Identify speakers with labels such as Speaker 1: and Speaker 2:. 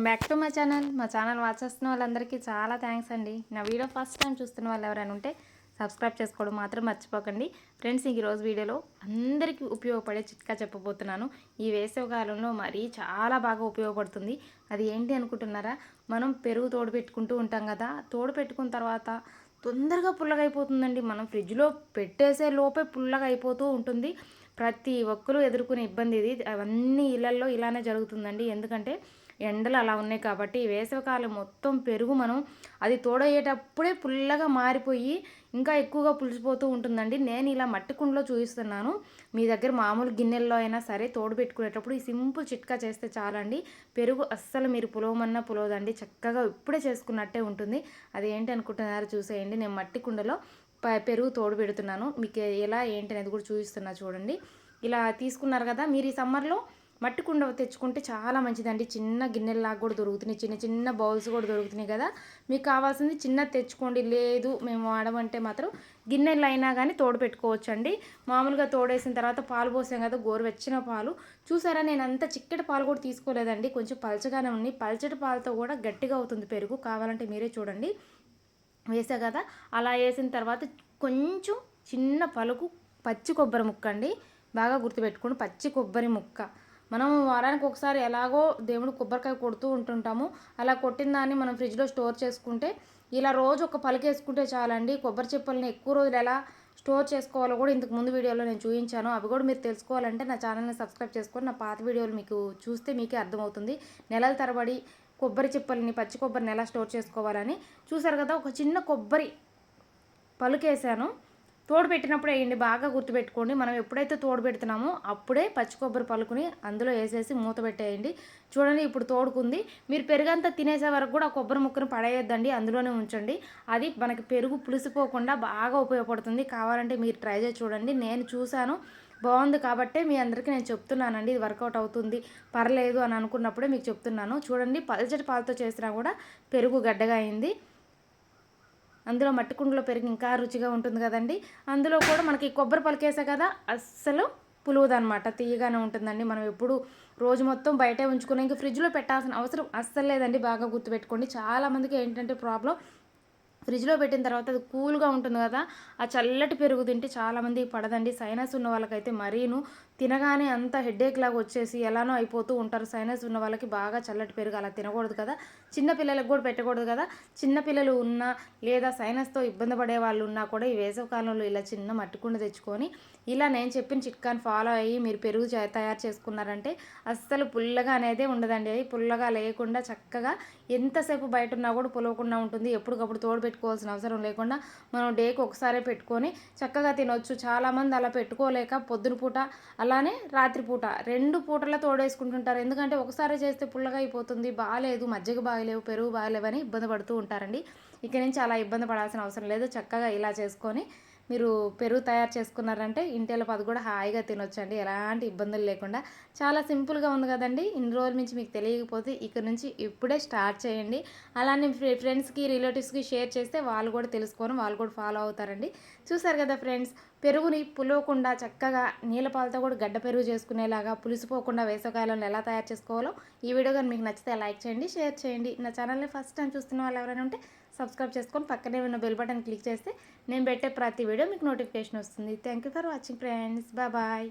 Speaker 1: Back to మా channel. మా channel watch చేస్తున్న వాళ్ళందరికీ చాలా థ్యాంక్స్ అండి. నా వీడియో ఫస్ట్ టైం చూస్తున్న వాళ్ళు ఎవరైనా ఉంటే సబ్స్క్రైబ్ చేసుకోవడం మాత్రం మర్చిపోకండి. ఫ్రెండ్స్ ఈరోజు వీడియోలో అందరికీ ఉపయోగపడే చిట్కా చెప్పబోతున్నాను. ఈ వేసవికాలంలో మరీ చాలా బాగా ఉపయోగపడుతుంది. అది ఏంటి అనుకుంటున్నారా? మనం పెరుగు తోడు పెట్టుకుంటూ ఉంటాం కదా. తోడు పెట్టుకున్న తర్వాత తొందరగా పుల్లగా అయిపోతుందండి మనం ఫ్రిడ్జ్లో పెట్టేసే లోపే పుల్లగా అయిపోతూ ఉంటుంది. ప్రతి ఒక్కరూ ఎదుర్కొనే ఇబ్బంది ఇది. అవన్నీ ఇళ్ళల్లో ఇలానే జరుగుతుందండి. ఎందుకంటే ఎండలు అలా ఉన్నాయి కాబట్టి వేసవికాలం మొత్తం పెరుగు మనం అది తోడయ్యేటప్పుడే పుల్లగా మారిపోయి ఇంకా ఎక్కువగా పులిసిపోతూ ఉంటుందండి. నేను ఇలా మట్టి కుండలో చూపిస్తున్నాను. మీ దగ్గర మామూలు గిన్నెల్లో అయినా సరే తోడు పెట్టుకునేటప్పుడు ఈ సింపుల్ చిట్కా చేస్తే చాలండి. పెరుగు అస్సలు మీరు పులవమన్నా పులవదండి. చక్కగా ఇప్పుడే చేసుకున్నట్టే ఉంటుంది. అది ఏంటి అనుకుంటున్నారో చూసేయండి. నేను మట్టి కుండలో పెరుగు తోడు పెడుతున్నాను. మీకు ఎలా ఏంటి అనేది కూడా చూపిస్తున్నా చూడండి. ఇలా తీసుకున్నారు కదా మీరు ఈ సమ్మర్లో మట్టి కుండ తెచ్చుకుంటే చాలా మంచిదండి. చిన్న గిన్నెల్లాగా కూడా దొరుకుతున్నాయి. చిన్న చిన్న బౌల్స్ కూడా దొరుకుతున్నాయి కదా. మీకు కావాల్సింది చిన్న తెచ్చుకోండి. లేదు మేము వాడమంటే మాత్రం గిన్నెలు అయినా కానీ తోడు పెట్టుకోవచ్చు అండి మామూలుగా తోడేసిన తర్వాత పాలు పోసాం కదా గోరువెచ్చిన పాలు. చూసారా నేను అంత చిక్కటి పాలు కూడా తీసుకోలేదండి. కొంచెం పలచగానే ఉన్నాయి. పలచటి పాలతో కూడా గట్టిగా అవుతుంది పెరుగు. కావాలంటే మీరే చూడండి. వేసా కదా అలా వేసిన తర్వాత కొంచెం చిన్న పలుకు పచ్చి కొబ్బరి ముక్క అండి బాగా గుర్తుపెట్టుకోండి. పచ్చి కొబ్బరి ముక్క. మనం వారానికి ఒకసారి ఎలాగో దేవుడు కొబ్బరికాయ కొడుతూ ఉంటుంటాము. అలా కొట్టిన దాన్ని మనం ఫ్రిడ్జ్లో స్టోర్ చేసుకుంటే ఇలా రోజు ఒక పలికేసుకుంటే చాలండి. కొబ్బరి చిప్పల్ని ఎక్కువ రోజులు ఎలా స్టోర్ చేసుకోవాలో కూడా ఇంతకు ముందు వీడియోలో నేను చూపించాను అవి కూడా మీరు తెలుసుకోవాలంటే నా ఛానల్ని సబ్స్క్రైబ్ చేసుకొని నా పాత వీడియోలు మీకు చూస్తే మీకే అర్థమవుతుంది. నెలల తరబడి కొబ్బరి చిప్పల్ని పచ్చి కొబ్బరిని ఎలా స్టోర్ చేసుకోవాలని చూసారు కదా ఒక చిన్న కొబ్బరి పలుకేసాను తోడు పెట్టినప్పుడు వేయండి. బాగా గుర్తుపెట్టుకోండి. మనం ఎప్పుడైతే తోడు పెడుతున్నామో అప్పుడే పచ్చి కొబ్బరి పలుకుని అందులో వేసేసి మూత పెట్టేయండి. చూడండి ఇప్పుడు తోడుకుంది. మీరు పెరుగంతా తినేసే వరకు కూడా కొబ్బరి ముక్కను పడేయొద్దండి. అందులోనే ఉంచండి. అది మనకి పెరుగు పులిసిపోకుండా బాగా ఉపయోగపడుతుంది. కావాలంటే మీరు ట్రై చేసి చూడండి. నేను చూశాను. బాగుంది కాబట్టే మీ అందరికీ నేను చెప్తున్నానండి. ఇది వర్కౌట్ అవుతుంది. పర్లేదు అని అనుకున్నప్పుడే మీకు చెప్తున్నాను. చూడండి పల్చటి పాలతో చేసినా కూడా పెరుగు గడ్డగా అయింది. అందులో మట్టి కుండలో పెరిగి ఇంకా రుచిగా ఉంటుంది కదండి. అందులో కూడా మనకి కొబ్బరి పలికేసా కదా అస్సలు పులువుదనమాట తీయగానే ఉంటుందండి. మనం ఎప్పుడు రోజు మొత్తం బయటే ఉంచుకుని ఇంకా ఫ్రిడ్జ్లో పెట్టాల్సిన అవసరం అస్సలు లేదండి. బాగా గుర్తుపెట్టుకోండి. చాలామందికి ఏంటంటే ప్రాబ్లం ఫ్రిడ్జ్లో పెట్టిన తర్వాత అది కూల్గా ఉంటుంది కదా ఆ చల్లటి పెరుగు తింటే చాలామంది పడదండి. సైనస్ ఉన్న వాళ్ళకైతే మరీను తినగానే అంత హెడేక్ లాగా వచ్చేసి ఎలానో అయిపోతూ ఉంటారు. సైనస్ ఉన్న వాళ్ళకి బాగా చల్లటి పెరుగు అలా తినకూడదు కదా. చిన్న పిల్లలకు కూడా పెట్టకూడదు కదా. చిన్న పిల్లలు ఉన్నా లేదా సైనస్తో ఇబ్బంది పడే వాళ్ళు ఉన్నా కూడా ఈ వేసవకాలంలో ఇలా చిన్న మట్టికుండ తెచ్చుకొని ఇలా నేను చెప్పిన చిట్కాని ఫాలో అయ్యి మీరు పెరుగు తయారు చేసుకున్నారంటే అస్సలు పుల్లగా అనేది ఉండదండి. అది పుల్లగా లేకుండా చక్కగా ఎంతసేపు బయట ఉన్నా కూడా పులవకుండా ఉంటుంది. ఎప్పటికప్పుడు తోడు పెట్టుకోవాల్సిన అవసరం లేకుండా మనం డేకి ఒకసారే పెట్టుకొని చక్కగా తినొచ్చు. చాలామంది అలా పెట్టుకోలేక పొద్దున పూట అలానే రాత్రిపూట రెండు పూటల తోడేసుకుంటుంటారు. ఎందుకంటే ఒకసారి చేస్తే పుల్లగా అయిపోతుంది బాగాలేదు మజ్జిగ బాగలేవు పెరుగు బాగలేవని ఇబ్బంది పడుతూ ఉంటారండి. ఇక నుంచి అలా ఇబ్బంది పడాల్సిన అవసరం లేదు. చక్కగా ఇలా చేసుకొని మీరు పెరుగు తయారు చేసుకున్నారంటే ఇంటిలో పది కూడా హాయిగా తినొచ్చండి. ఎలాంటి ఇబ్బందులు లేకుండా. చాలా సింపుల్గా ఉంది కదండి. ఇన్ని రోజుల నుంచి మీకు తెలియకపోతే ఇక్కడ నుంచి ఇప్పుడే స్టార్ట్ చేయండి. అలానే ఫ్రెండ్స్కి రిలేటివ్స్కి షేర్ చేస్తే వాళ్ళు కూడా తెలుసుకొని వాళ్ళు కూడా ఫాలో అవుతారండి. చూసారు కదా ఫ్రెండ్స్ పెరుగుని పులవకుండా చక్కగా నీళ్ళ పాలతో కూడా గడ్డ పెరుగు చేసుకునేలాగా పులిసిపోకుండా వేసవకాలంలో ఎలా తయారు చేసుకోవాలో ఈ వీడియో కానీ మీకు నచ్చితే లైక్ చేయండి షేర్ చేయండి. నా ఛానల్ని ఫస్ట్ టైం చూస్తున్న వాళ్ళు ఎవరైనా ఉంటే సబ్స్క్రైబ్ చేసుకొని పక్కనే ఉన్న బెల్ బటన్ క్లిక్ చేస్తే నేను పెట్టే ప్రతి వీడియో మీకు నోటిఫికేషన్ వస్తుంది. Thank you for watching friends bye